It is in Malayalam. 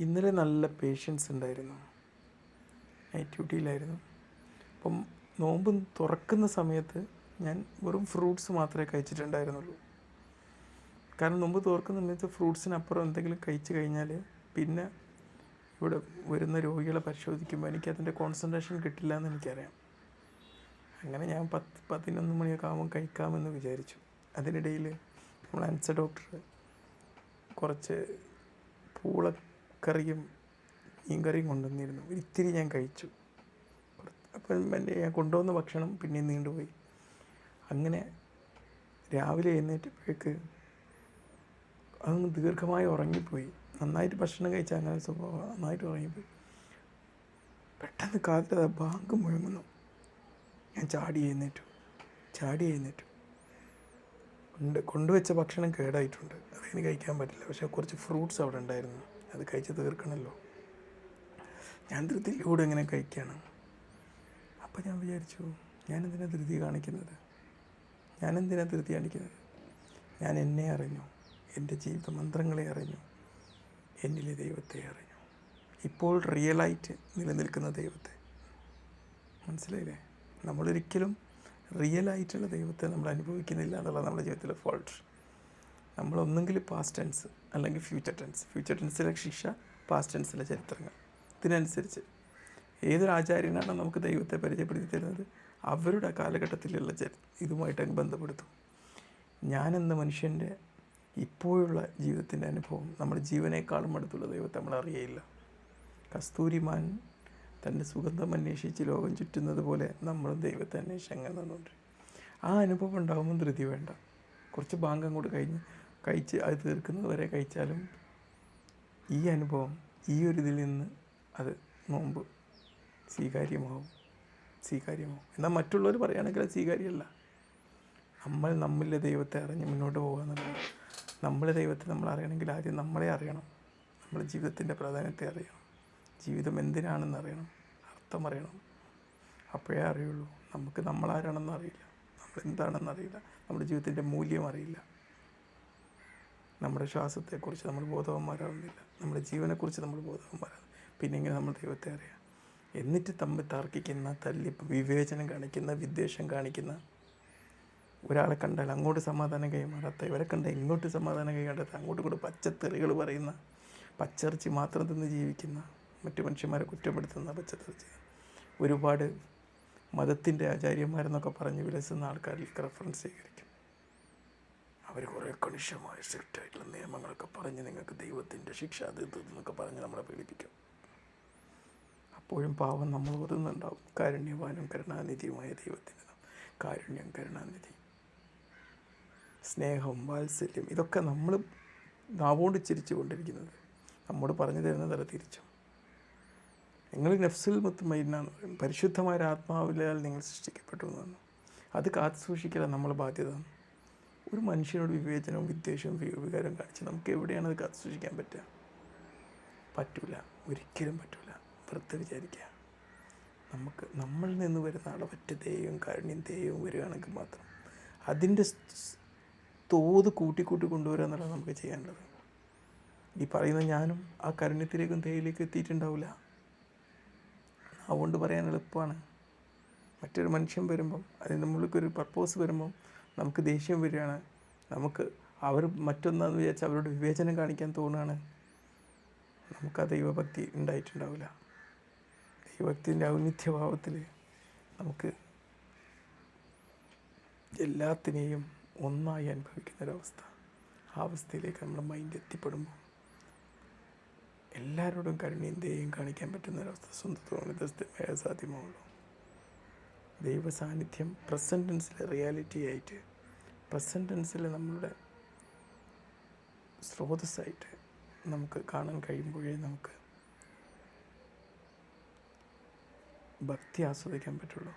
ഇന്നലെ നല്ല പേഷ്യൻസ് ഉണ്ടായിരുന്നു. നൈറ്റ് ഡ്യൂട്ടിയിലായിരുന്നു അപ്പം നോമ്പ് തുറക്കുന്ന സമയത്ത് ഞാൻ വെറും ഫ്രൂട്ട്സ് മാത്രമേ കഴിച്ചിട്ടുണ്ടായിരുന്നുള്ളൂ. കാരണം നോമ്പ് തുറക്കുന്ന സമയത്ത് ഫ്രൂട്ട്സിനപ്പുറം എന്തെങ്കിലും കഴിച്ചു കഴിഞ്ഞാൽ പിന്നെ ഇവിടെ വരുന്ന രോഗികളെ പരിശോധിക്കുമ്പോൾ എനിക്ക് അതിന്റെ കോൺസെൻട്രേഷൻ കിട്ടില്ല എന്ന് എനിക്കറിയാം. അങ്ങനെ ഞാൻ പത്ത് പതിനൊന്ന് മണിയൊക്കെ ആകുമ്പോൾ കഴിക്കാമെന്ന് വിചാരിച്ചു. അതിനിടയിൽ നമ്മൾ അൻസ ഡോക്ടർ കുറച്ച് പൂളക്കറിയും മീൻകറിയും കൊണ്ടുവന്നിരുന്നു. ഇത്തിരി ഞാൻ കഴിച്ചു. അപ്പം എന്റെ ഞാൻ കൊണ്ടുവന്ന ഭക്ഷണം പിന്നെയും നീണ്ടുപോയി. അങ്ങനെ രാവിലെ എഴുന്നേറ്റപ്പോഴേക്ക് അതൊന്ന് ദീർഘമായി ഉറങ്ങിപ്പോയി. നന്നായിട്ട് ഭക്ഷണം കഴിച്ചാൽ അങ്ങനെ സ്വഭാവം നന്നായിട്ട് ഉറങ്ങിപ്പോയി. പെട്ടെന്ന് കാലത്ത് ബാങ്ക് മുഴങ്ങുന്നു. ഞാൻ ചാടി എഴുന്നേറ്റു. ചാടി എഴുന്നേറ്റു. കൊണ്ട് കൊണ്ടുവച്ച ഭക്ഷണം കേടായിട്ടുണ്ട്. അതിന് കഴിക്കാൻ പറ്റില്ല. പക്ഷേ കുറച്ച് ഫ്രൂട്ട്സ് അവിടെ ഉണ്ടായിരുന്നു. അത് കഴിച്ച് തീർക്കണമല്ലോ ഞാൻ ധൃതിയിലൂടെ എങ്ങനെ കഴിക്കുകയാണ് അപ്പം ഞാൻ വിചാരിച്ചു ഞാൻ എന്തിനാ ധൃതി കാണിക്കുന്നത്? ഞാൻ എന്തിനാ ധൃതി കാണിക്കുന്നത്? ഞാൻ എന്നെ അറിഞ്ഞു. എന്റെ ജീവിത മന്ത്രങ്ങളെ അറിഞ്ഞു. എന്നിലെ ദൈവത്തെ അറിഞ്ഞു. ഇപ്പോൾ റിയലായിട്ട് നിലനിൽക്കുന്ന ദൈവത്തെ. മനസ്സിലായില്ലേ? നമ്മളൊരിക്കലും റിയലായിട്ടുള്ള ദൈവത്തെ നമ്മൾ അനുഭവിക്കുന്നില്ല എന്നുള്ളത് നമ്മുടെ ജീവിതത്തിലെ ഫോൾട്ട് നമ്മളൊന്നെങ്കിൽ പാസ്റ്റ് ടെൻസ് അല്ലെങ്കിൽ ഫ്യൂച്ചർ ടെൻസ് ഫ്യൂച്ചർ ടെൻസിലെ ശിക്ഷ പാസ്റ്റ് ടെൻസിലെ ചരിത്രങ്ങൾ. ഇതിനനുസരിച്ച് ഏതൊരു ആചാര്യനാണ് നമുക്ക് ദൈവത്തെ പരിചയപ്പെടുത്തി തരുന്നത്? അവരുടെ കാലഘട്ടത്തിലുള്ള ചരി ഇതുമായിട്ട് അങ്ങ് ബന്ധപ്പെടുത്തും. ഞാനെന്ന മനുഷ്യന്റെ ഇപ്പോഴുള്ള ജീവിതത്തിന്റെ അനുഭവം നമ്മുടെ ജീവനേക്കാളും അടുത്തുള്ള ദൈവത്തെ നമ്മൾ അറിയയില്ല. കസ്തൂരിമാൻ തന്റെ സുഗന്ധം അന്വേഷിച്ച് ലോകം ചുറ്റുന്നത് പോലെ നമ്മളും ദൈവത്തെ അന്വേഷിച്ച് അങ്ങനെ നിന്നുണ്ട് ആ അനുഭവം ഉണ്ടാകുമ്പോൾ ധൃതി വേണ്ട. കുറച്ച് ഭാഗം കൂടെ കഴിഞ്ഞ് കഴിച്ച് അത് തീർക്കുന്നത് വരെ കഴിച്ചാലും ഈ അനുഭവം ഈ ഒരു ഇതിൽ നിന്ന് അത് നോമ്പ് സ്വീകാര്യമാവും. സ്വീകാര്യമാവും. എന്നാൽ മറ്റുള്ളവർ പറയുകയാണെങ്കിൽ അത് സ്വീകാര്യമല്ല. നമ്മൾ നമ്മളിലെ ദൈവത്തെ അറിഞ്ഞ് മുന്നോട്ട് പോകുക എന്നുള്ളത് നമ്മളെ ദൈവത്തെ നമ്മൾ അറിയണമെങ്കിൽ ആദ്യം നമ്മളെ അറിയണം. നമ്മുടെ ജീവിതത്തിന്റെ പ്രാധാന്യത്തെ അറിയണം. ജീവിതം എന്തിനാണെന്ന് അറിയണം. അർത്ഥം അറിയണം. അപ്പോഴേ അറിയുള്ളൂ. നമുക്ക് നമ്മളാരാണെന്ന് അറിയില്ല. നമ്മൾ എന്താണെന്ന് അറിയില്ല. നമ്മുടെ ജീവിതത്തിന്റെ മൂല്യം അറിയില്ല. നമ്മുടെ ശ്വാസത്തെക്കുറിച്ച് നമ്മൾ ബോധവന്മാരാവുന്നില്ല നമ്മുടെ ജീവനെക്കുറിച്ച് നമ്മൾ ബോധവന്മാരാകും പിന്നെ ഇങ്ങനെ നമ്മൾ ദൈവത്തെ അറിയാം? എന്നിട്ട് തമ്മിൽ തർക്കിക്കുന്ന തല്ലി വിവേചനം കാണിക്കുന്ന വിദ്വേഷം കാണിക്കുന്ന ഒരാളെ കണ്ടാൽ അങ്ങോട്ട് സമാധാനം കൈമാറാത്ത ഇവരെ കണ്ടാൽ ഇങ്ങോട്ട് സമാധാനം കൈമാറാത്ത അങ്ങോട്ട് കൂടെ പച്ചത്തെറികൾ പറയുന്ന പച്ചിറച്ചി മാത്രം തിന്ന് ജീവിക്കുന്ന മറ്റു മനുഷ്യന്മാരെ കുറ്റപ്പെടുത്തുന്ന പച്ചത്തെറിച്ച്. ഒരുപാട് മതത്തിന്റെ ആചാര്യന്മാരെന്നൊക്കെ പറഞ്ഞ് വിലസുന്ന ആൾക്കാരിലേക്ക് റെഫറൻസ് സ്വീകരിക്കും അവർ കുറേ കണിശമായ സ്ട്രിക്റ്റായിട്ടുള്ള നിയമങ്ങളൊക്കെ പറഞ്ഞ് നിങ്ങൾക്ക് ദൈവത്തിന്റെ ശിക്ഷ അത് എന്നൊക്കെ പറഞ്ഞ് നമ്മളെ പീഡിപ്പിക്കും. അപ്പോഴും പാവം നമ്മൾ ഓതുന്നുണ്ടാവും കാരുണ്യവാനും കരുണാനിധിയുമായ ദൈവത്തിന്റെ. കാരുണ്യം കരുണാനിധി. സ്നേഹം വാത്സല്യം ഇതൊക്കെ നമ്മൾ നാവോണ്ട് ചിരിച്ചു കൊണ്ടിരിക്കുന്നത് നമ്മോട് പറഞ്ഞു തരുന്നതല്ല തിരിച്ചും. നിങ്ങൾ നഫ്സുൽ മുത്തുമൈനാണ് പരിശുദ്ധമായ ആത്മാവിലാൽ നിങ്ങൾ സൃഷ്ടിക്കപ്പെട്ടു എന്നാണ്. അത് കാത്തു സൂക്ഷിക്കലാണ് നമ്മളെ ബാധ്യത. ഒരു മനുഷ്യനോട് വിവേചനവും വിദ്വേഷവും വികാരം കാണിച്ച് നമുക്ക് എവിടെയാണ് അത് കാത്തു സൂക്ഷിക്കാൻ പറ്റുക? പറ്റൂല. ഒരിക്കലും പറ്റൂല. വെറുതെ വിചാരിക്കുക. നമുക്ക് നമ്മളിൽ നിന്ന് വരുന്ന അളവറ്റ ദൈവം കാരുണ്യം ദൈവം വരികയാണെങ്കിൽ മാത്രം അതിന്റെ തോത് കൂട്ടിക്കൂട്ടി കൊണ്ടുവരിക എന്നുള്ളത് നമുക്ക് ചെയ്യാനുള്ളത്. ഈ പറയുന്ന ഞാനും ആ കരുണ്യത്തിലേക്കും ദയയിലേക്കും എത്തിയിട്ടുണ്ടാവില്ല. അതുകൊണ്ട് പറയാൻ എളുപ്പമാണ്. മറ്റൊരു മനുഷ്യൻ വരുമ്പം അതിന് നമ്മൾക്കൊരു പർപ്പോസ് വരുമ്പം നമുക്ക് ദേഷ്യം വരികയാണ്. നമുക്ക് അവർ മറ്റൊന്നാന്ന് വിചാരിച്ച് അവരോട് വിവേചനം കാണിക്കാൻ തോന്നുകയാണ്. നമുക്ക് ആ ദൈവഭക്തി ഉണ്ടായിട്ടുണ്ടാവില്ല. ദൈവഭക്തിന്റെ ഔന്നിത്യഭാവത്തിൽ നമുക്ക് എല്ലാത്തിനെയും ഒന്നായി അനുഭവിക്കുന്ന ഒരവസ്ഥ ആ അവസ്ഥയിലേക്ക് നമ്മുടെ മൈൻഡ് എത്തിപ്പെടുമ്പോൾ എല്ലാവരോടും കരുണയും ദയയും കാണിക്കാൻ പറ്റുന്ന ഒരവസ്ഥ സ്വന്തത്തോടെ സാധ്യമാവുള്ളൂ ദൈവ സാന്നിധ്യം പ്രസന്റ് റിയാലിറ്റി ആയിട്ട് പ്രസന്റ് ടെൻസിലെ നമ്മളുടെ സ്രോതസ്സായിട്ട് നമുക്ക് കാണാൻ കഴിയുമ്പോഴേ നമുക്ക് ഭക്തി ആസ്വദിക്കാൻ പറ്റുള്ളൂ.